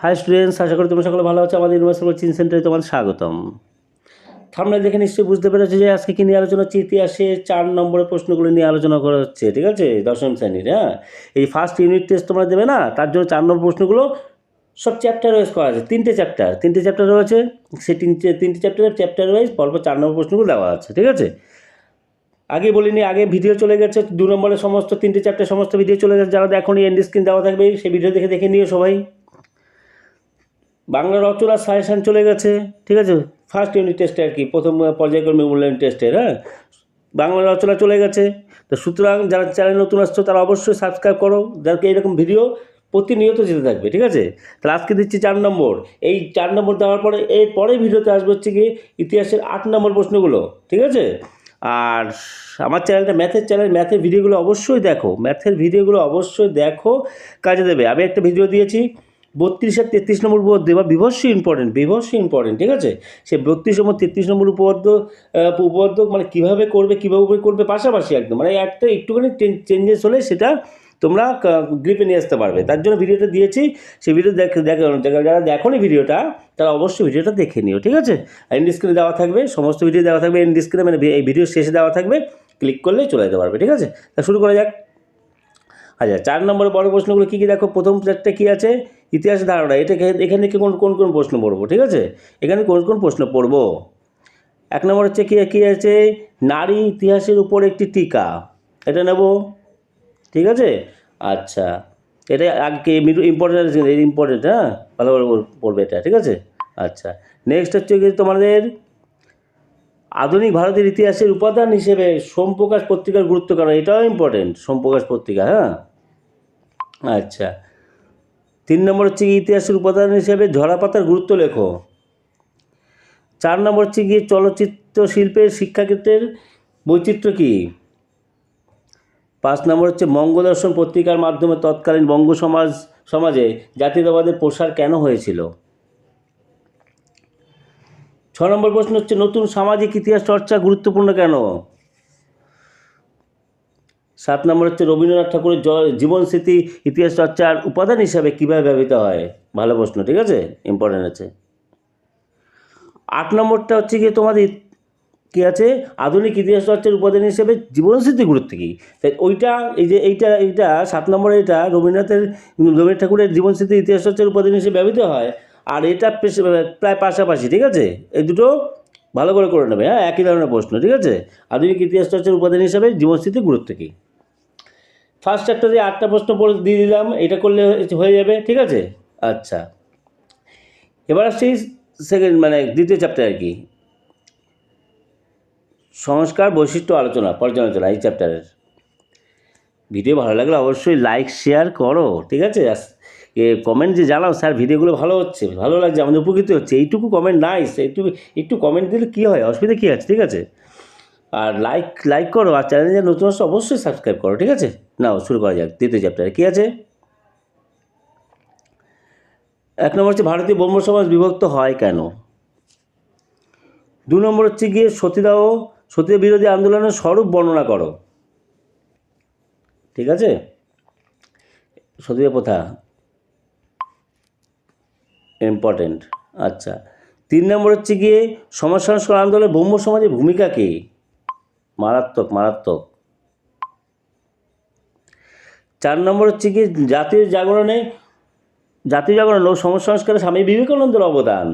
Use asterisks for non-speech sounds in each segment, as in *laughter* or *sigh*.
High students আশা করি তোমরা সকলে ভালো আছো। আমাদের ইউনিভার্সিটি কোচিং সেন্টারে তোমাদের স্বাগতম। সামনে দেখে নিশ্চয়ই বুঝতে পেরেছ যে আজকে কি নিয়ে আলোচনা হচ্ছে? ইতিহাসে চার নম্বরের প্রশ্নগুলো নিয়ে আলোচনা করা হচ্ছে, ঠিক আছে? দশম শ্রেণির হ্যাঁ? এই ফার্স্ট ইউনিট টেস্ট তোমরা দেবে না, তার জন্য চার নম্বর প্রশ্নগুলো সব চ্যাপ্টার ওয়াইজ করা আছে, তিনটে চ্যাপ্টার তিনটে চ্যাপ্টার রয়েছে, সে তিনটে তিনটে চ্যাপ্টারের চ্যাপ্টার ওয়াইজ পরপর চার নম্বর প্রশ্নগুলো দেওয়া আছে, ঠিক আছে? আগে বলিনি, আগে ভিডিও চলে গেছে, দু নম্বরের সমস্ত, তিনটে চ্যাপ্টার সমস্ত ভিডিও চলে গেছে, যারা এখনই এন্ড স্ক্রিন দেওয়া থাকবে, সেই ভিডিও দেখে দেখে নিও সবাই। বাংলা রচনা সাজেশান চলে গেছে, ঠিক আছে? ফার্স্ট ইউনিট টেস্টে আর কি? প্রথম পর্যায়ক্রমে মূল্যায়ন টেস্টের হ্যাঁ? বাংলা রচনা চলে গেছে। তো সুতরাং যারা চ্যানেল নতুন আসছো, তারা অবশ্যই সাবস্ক্রাইব করো। যাতে এরকম ভিডিও প্রতিনিয়ত যেতে থাকবে, ঠিক আছে? তাহলে আজকে দিচ্ছি চার নম্বর। এই চার নম্বর দেওয়ার পরে, এর পরে ভিডিওতে আসবে হচ্ছে গিয়ে ইতিহাসের আট নম্বর প্রশ্নগুলো, ঠিক আছে? আর আমার চ্যানেলটা ম্যাথের চ্যানেল ম্যাথের ভিডিওগুলো অবশ্যই দেখো। ম্যাথের ভিডিওগুলো অবশ্যই দেখো, কাজে দেবে। আমি একটা ভিডিও দিয়েছি। বত্রিশ আর তেত্রিশ নম্বর উপপাদ্য, এবার বিভস্য ইম্পর্টেন্ট বিভস্য ইম্পর্টেন্ট ঠিক আছে? সে বত্রিশ নম্বর তেত্রিশ নম্বর উপপাদ্য উপপাদ্য মানে কীভাবে করবে কীভাবে করবে পাশাপাশি একদম মানে একটা একটুখানি চেঞ্জেস হলে সেটা তোমরা গ্রিপে নিয়ে আসতে পারবে। তার জন্য ভিডিওটা দিয়েছি সেই ভিডিও দেখে দেখে যারা দেখো ভিডিওটা তারা অবশ্যই ভিডিওটা দেখে নিও, ঠিক আছে? এন্ড স্ক্রিনে দেওয়া থাকবে, সমস্ত ভিডিও দেওয়া থাকবে এন্ড স্ক্রিনে মানে এই ভিডিও শেষে দেওয়া থাকবে ক্লিক করলেই চলে যেতে পারবে, ঠিক আছে? তা শুরু করা যাক। আচ্ছা চার নম্বরের বড় প্রশ্নগুলো কী কী দেখো? প্রথম চারটে কী আছে? ইতিহাস ধারণা, এটা এখানে- থেকে কোন কোন কোন প্রশ্ন পড়ব? ঠিক আছে? এখানে কোন কোন প্রশ্ন পড়ব? এক নম্বর হচ্ছে কী কী আছে? নারী ইতিহাসের উপর একটি টিকা। এটা নেব? ঠিক আছে? আচ্ছা। এটা আগে ইম্পর্টেন্ট আছে ইম্পর্টেন্ট হ্যাঁ? ভালো ভালো পড়বে এটা, ঠিক আছে? আচ্ছা। নেক্সট হচ্ছে কি তোমাদের আধুনিক ভারতের ইতিহাসের উপাদান হিসেবে সোমপ্রকাশ পত্রিকার গুরুত্ব কেন? এটাও ইম্পর্টেন্ট সোমপ্রকাশ পত্রিকা হ্যাঁ? আচ্ছা। তিন নম্বর হচ্ছে গিয়ে ইতিহাসের উপাদান হিসেবে ঝরাপাতার গুরুত্ব লেখো। চার নম্বর হচ্ছে গিয়ে চলচ্চিত্র শিল্পের শিক্ষাক্ষেত্রের বৈচিত্র্য কী? পাঁচ নম্বর হচ্ছে বঙ্গদর্শন পত্রিকার মাধ্যমে তৎকালীন বঙ্গ সমাজ, সমাজে জাতীয়তাবাদের প্রসার কেন হয়েছিল? ছ নম্বর প্রশ্ন হচ্ছে, নতুন সামাজিক ইতিহাস চর্চা গুরুত্বপূর্ণ কেন? সাত নম্বর হচ্ছে রবীন্দ্রনাথ ঠাকুরের জ- জীবন স্মৃতি, ইতিহাস চর্চার উপাদান হিসাবে কীভাবে ব্যবহৃত হয়? ভালো প্রশ্ন, ঠিক আছে? ইম্পর্টেন্ট আছে। আট নম্বরটা হচ্ছে গিয়ে তোমাদের কী আছে? আধুনিক ইতিহাস চর্চার উপাদান হিসেবে জীবনস্মৃতি গুরুত্ব কী? তাই ওইটা, এই যে এইটা এইটা, সাত নম্বরে এটা রবীন্দ্রনাথের, রবীন্দ্রনাথ ঠাকুরের জীবনস্মৃতি ইতিহাস চর্চার উপাদান হিসেবে ব্যবহৃত হয়। আর এটা প্রায় পাশাপাশি, ঠিক আছে? এই দুটো ভালো করে করে নেবে হ্যাঁ? একই ধরনের প্রশ্ন, ঠিক আছে? আধুনিক ইতিহাস চর্চার উপাদান হিসাবে জীবনস্মৃতি গুরুত্ব কী? ফার্স্ট চ্যাপ্টার দিয়ে আটটা প্রশ্ন পড়ে দিয়ে দিলাম, এটা করলে হয়ে যাবে, ঠিক আছে? আচ্ছা। এবার আসছি সেকেন্ড মানে দ্বিতীয় চ্যাপ্টার আর কি। সংস্কার বৈশিষ্ট্য আলোচনা, পর্যালোচনা, এই চ্যাপ্টারের ভিডিও ভালো লাগলে অবশ্যই লাইক শেয়ার করো, ঠিক আছে? এ কমেন্ট যে জানাও, স্যার, ভিডিওগুলো ভালো হচ্ছে, ভালো লাগছে, আমাদের উপকৃত হচ্ছে, এইটুকু কমেন্ট নাই এইটুকু একটু কমেন্ট দিলে কী হয়, অসুবিধা কী আছে, ঠিক আছে? আর লাইক লাইক করো, আর চ্যানেলে যে নতুন আসছে, অবশ্যই সাবস্ক্রাইব করো, ঠিক আছে? নাও, শুরু করা যাক, দ্বিতীয় চ্যাপ্টারে কী আছে? এক নম্বর হচ্ছে, ভারতীয় ব্রহ্ম সমাজ বিভক্ত হয় কেন? দু নম্বর হচ্ছে গিয়ে, সতীদাহ সতী বিরোধী আন্দোলনের স্বরূপ বর্ণনা করো। ঠিক আছে? সতীদাহ প্রথা ইম্পর্টেন্ট আচ্ছা। তিন নম্বর হচ্ছে গিয়ে, সমাজ সংস্কার আন্দোলনে ব্রহ্ম সমাজের ভূমিকা কী? মারাত্মক মারাত্মক। চার নম্বর হচ্ছে কি, জাতীয় জাগরণে, জাতীয় জাগরণ ও সমাজ স্বামী বিবেকানন্দের অবদান।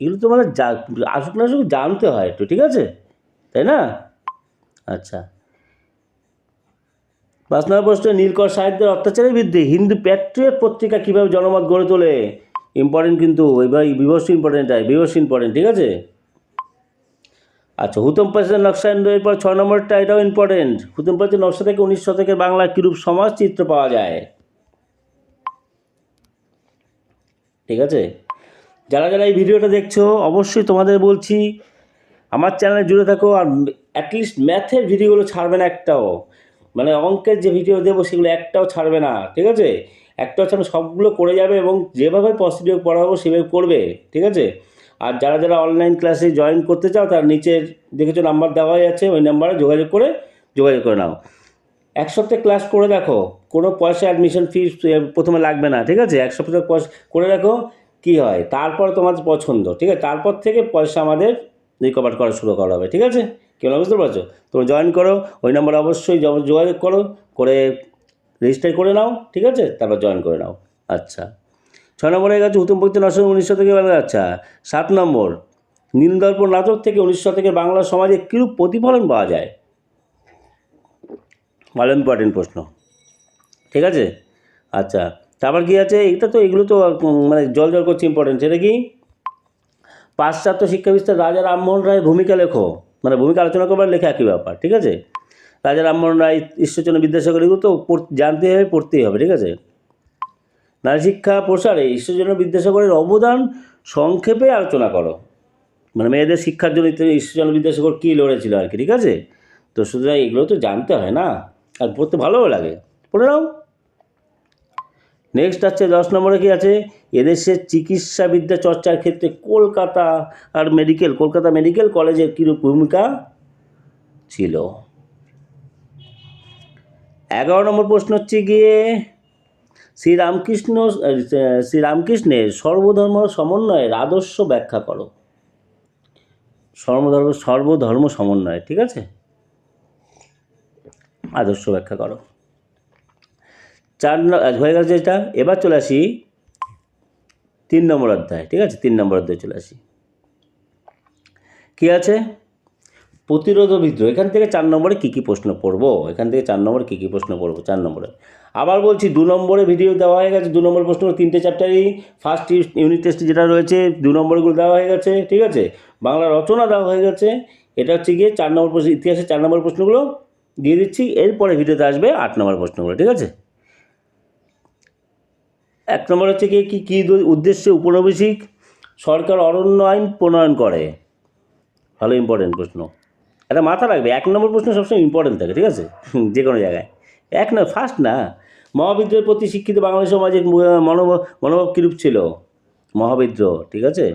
এগুলো তো মানে আসুক না আসুক জানতে হয় একটু, ঠিক আছে? তাই না? আচ্ছা। পাঁচ নম্বর প্রশ্ন, নীলকর সাহিত্যের অত্যাচারের বিরুদ্ধে হিন্দু প্যাট্রিয়ট পত্রিকা কীভাবে জনমত গড়ে তোলে? ইম্পর্টেন্ট কিন্তু, এবার বিভস্য ইম্পর্টেন্ট বিভস্য ইম্পর্টেন্ট ঠিক আছে? আচ্ছা হুতম প্রাচীন নকশা এরপর ছ নম্বরটা এটাও ইম্পর্টেন্ট হুতম প্রাচীন নকশা থেকে উনিশ শতকের বাংলা কিরূপ সমাজ চিত্র পাওয়া যায়? ঠিক আছে? যারা যারা এই ভিডিওটা দেখছ, অবশ্যই তোমাদের বলছি, আমার চ্যানেলে জুড়ে থাকো আর অ্যাটলিস্ট ম্যাথের ভিডিওগুলো ছাড়বে না একটাও। মানে অঙ্কের যে ভিডিও দেবো, সেগুলো একটাও ছাড়বে না। ঠিক আছে? একটাও ছাড়বে সবগুলো করে যাবে এবং যেভাবে পসিটিভ পড়াবো, সেভাবে করবে। ঠিক আছে? আর যারা যারা অনলাইন ক্লাসে জয়েন করতে চাও, তার নিচের দেখেছ নাম্বার দেওয়াই আছে, ওই নাম্বারে যোগাযোগ করে যোগাযোগ করে নাও। এক সপ্তাহে ক্লাস করে দেখো, কোনো পয়সা অ্যাডমিশন ফি প্রথমে লাগবে না, ঠিক আছে? এক সপ্তাহ পয়সা করে দেখো কী হয়। তারপর তোমাদের পছন্দ, ঠিক আছে? তারপর থেকে পয়সা আমাদের রিকভার করা শুরু করা হবে, ঠিক আছে? কেউ বুঝতে পারছ? তোমরা জয়েন করো, ওই নাম্বারে অবশ্যই যোগাযোগ করো, করে রেজিস্টার করে নাও, ঠিক আছে? তারপর জয়েন করে নাও। আচ্ছা। ছয় নম্বরে গেছে উত্তম পক্ষ নশো উনিশশো থেকে বাংলা আচ্ছা সাত নম্বর, নীলদর্প নাটক থেকে উনিশশো থেকে বাংলা সমাজে কীরূপ প্রতিফলন পাওয়া যায়? ভালো ইম্পর্টেন্ট প্রশ্ন। ঠিক আছে? আচ্ছা তারপর কী আছে? এটা তো এগুলো তো মানে জল জল করছে ইম্পর্টেন্ট সেটা কি? পাশ্চাত্য শিক্ষা বিস্তার রাজা রামমোহন রায়ের ভূমিকা লেখো। মানে ভূমিকা আলোচনা করবার লেখা একই ব্যাপার, ঠিক আছে? রাজা রামমোহন রায় ঈশ্বরচন্দ্র বিদ্যাসাগর এগুলো তো জানতে হবে, পড়তেই হবে, ঠিক আছে? নারী শিক্ষা প্রসারে ঈশ্বরচন্দ্র বিদ্যাসাগরের অবদান সংক্ষেপে আলোচনা করো। মানে মেয়েদের শিক্ষার জন্য ঈশ্বরচন্দ্র বিদ্যাসাগর কী লড়েছিল আর কি, ঠিক আছে? তো সুতরাং এগুলো তো জানতে হয় না, আর পড়তে ভালোও লাগে। পড়ে নাও। নেক্সট আছে, দশ নম্বরে কি আছে? এদেশের চিকিৎসা বিদ্যা চর্চার ক্ষেত্রে কলকাতা আর মেডিকেল কলকাতা মেডিকেল কলেজের কীরূপ ভূমিকা ছিল? এগারো নম্বর প্রশ্ন হচ্ছে গিয়ে শ্রীরামকৃষ্ণ শ্রীরামকৃষ্ণের সর্বধর্ম সমন্বয়ের আদর্শ ব্যাখ্যা করো। সর্বধর্ম সর্বধর্ম সমন্বয়, ঠিক আছে? আদর্শ ব্যাখ্যা করো। চার হয়ে গেছে এটা এবার চলে আসি তিন নম্বর অধ্যায়, ঠিক আছে? তিন নম্বর অধ্যায় চলে আসি। কী আছে? প্রতিরোধ বিদ্রোহ এখান থেকে চার নম্বরে কী কী প্রশ্ন পড়ব? এখান থেকে চার নম্বরে কী কী প্রশ্ন পড়ব? চার নম্বরে। আবার বলছি দু নম্বরে ভিডিও দেওয়া হয়ে গেছে, দু নম্বর প্রশ্ন তিনটে চ্যাপ্টারই ফার্স্ট ইউনিট টেস্ট যেটা রয়েছে, দু নম্বরগুলো দেওয়া হয়ে গেছে, ঠিক আছে? বাংলা রচনা দেওয়া হয়ে গেছে, এটা হচ্ছে গিয়ে চার নম্বর প্রশ্ন, ইতিহাসের চার নম্বর প্রশ্নগুলো দিয়ে দিচ্ছি, এরপরে ভিডিওতে আসবে আট নম্বর প্রশ্নগুলো, ঠিক আছে? এক নম্বর হচ্ছে কি, কী কী উদ্দেশ্যে উপনিবেশিক সরকার অরণ্য আইন প্রণয়ন করে? ভালো ইম্পর্টেন্ট প্রশ্ন। এটা মাথা রাখবে, এক নম্বর প্রশ্ন সবসময় ইম্পর্টেন্ট থাকে, ঠিক আছে? *laughs* যে কোনো জায়গায়। এক না ফার্স্ট না। মহাবিদ্রোহের প্রতি শিক্ষিত বাঙালি সমাজের মনোভাব মনোভাব কীরূপ ছিল? মহাবিদ্রোহ, ঠিক আছে?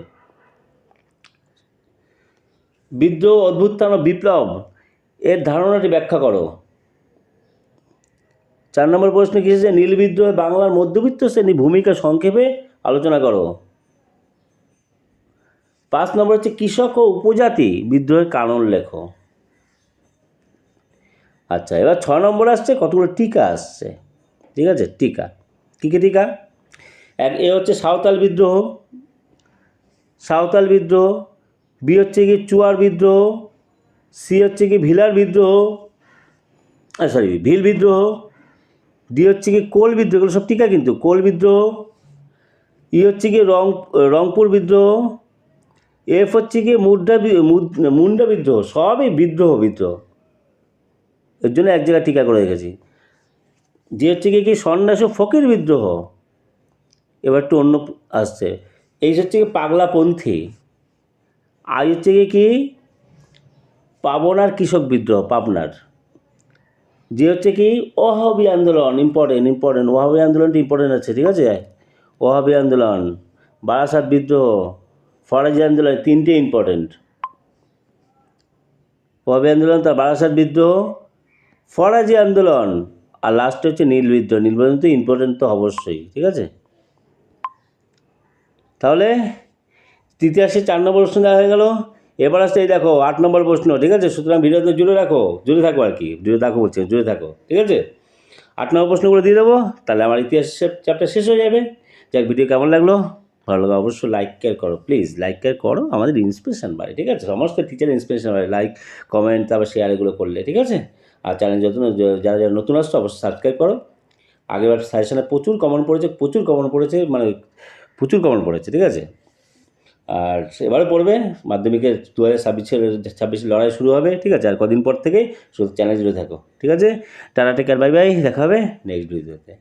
বিদ্রোহ অদ্ভুত্থান ও বিপ্লব, এর ধারণাটি ব্যাখ্যা করো। চার নম্বর প্রশ্ন কী এসেছে? নীল বিদ্রোহে বাংলার মধ্যবিত্ত শ্রেণি ভূমিকা সংক্ষেপে আলোচনা করো। পাঁচ নম্বর হচ্ছে কৃষক ও উপজাতি বিদ্রোহের কারণ লেখো। আচ্ছা এবার ছ নম্বর আসছে, কতগুলো টিকা আসছে? ঠিক আছে? টিকা। কী কী টিকা? এক, এ হচ্ছে সাঁওতাল বিদ্রোহ। সাঁওতাল বিদ্রোহ। বি হচ্ছে কি চুয়ার বিদ্রোহ। সি হচ্ছে কি ভিলার বিদ্রোহ। সরি ভিল বিদ্রোহ। ডি হচ্ছে কি কোল বিদ্রোহ। এগুলো সব টিকা কিন্তু। কোল বিদ্রোহ। ই হচ্ছে কি রং, রংপুর বিদ্রোহ। এফ হচ্ছে কি মুদ্রা মুন্ডা বিদ্রোহ। সবই বিদ্রোহ বিদ্রোহ। এর জন্য এক জায়গায় টিকা করে রেখেছি। যে হচ্ছে কি সন্ন্যাস ও ফকির বিদ্রোহ। এবার একটু অন্য আসছে। এই হচ্ছে কি পাগলাপন্থী। আই হচ্ছে কি? কি পাবনার কৃষক বিদ্রোহ, পাবনার। যে হচ্ছে কি ওহাবি আন্দোলন ইম্পর্টেন্ট ইম্পর্টেন্ট ওহাবি আন্দোলনটা ইম্পর্টেন্ট আছে, ঠিক আছে? ওহাবি আন্দোলন, বারাসাত বিদ্রোহ, ফরাজি আন্দোলন তিনটে ইম্পর্টেন্ট ওহাবি আন্দোলন, তার বারাসাত বিদ্রোহ, ফরাজি আন্দোলন আর লাস্টে হচ্ছে নীল বিদ্রোহ নীল বিদ্রোহ তো ইম্পর্টেন্ট তো অবশ্যই, ঠিক আছে? তাহলে ইতিহাসে চার নম্বর প্রশ্ন দেওয়া হয়ে গেল। এবার আসতে এই দেখো, আট নম্বর প্রশ্ন, ঠিক আছে? সুতরাং ভিডিওতে জুড়ে রাখো, জুড়ে থাকো আর কি, জুড়ে থাকো বলছে, জুড়ে থাকো, ঠিক আছে? আট নম্বর প্রশ্নগুলো দিয়ে দেবো, তাহলে আমার ইতিহাস চ্যাপ্টার শেষ হয়ে যাবে। যাক ভিডিও কেমন লাগল? ভালো লাগল অবশ্যই লাইক কেয়ার করো প্লিজ লাইক কেয়ার করো আমাদের ইন্সপিরেশন বাড়ে, ঠিক আছে? সমস্ত টিচার ইন্সপিরেশন বাড়ে লাইক কমেন্ট তারপর শেয়ার এগুলো করলে, ঠিক আছে? আর চ্যানেল যত যারা যারা নতুন আসছো, অবশ্যই সাবস্ক্রাইব করো। আগেবার সাজেশনে প্রচুর কমন পড়েছে, প্রচুর কমন পড়েছে মানে প্রচুর কমন পড়েছে, ঠিক আছে? আর এবারে পড়বে, মাধ্যমিকের দু হাজার ছাব্বিশের ছাব্বিশের লড়াই শুরু হবে, ঠিক আছে? আর কদিন পর থেকেই শুধু চ্যানেল জুড়ে থাকো, ঠিক আছে? টাটা টেকার বাই বাই দেখা হবে নেক্সট ভিডিওতে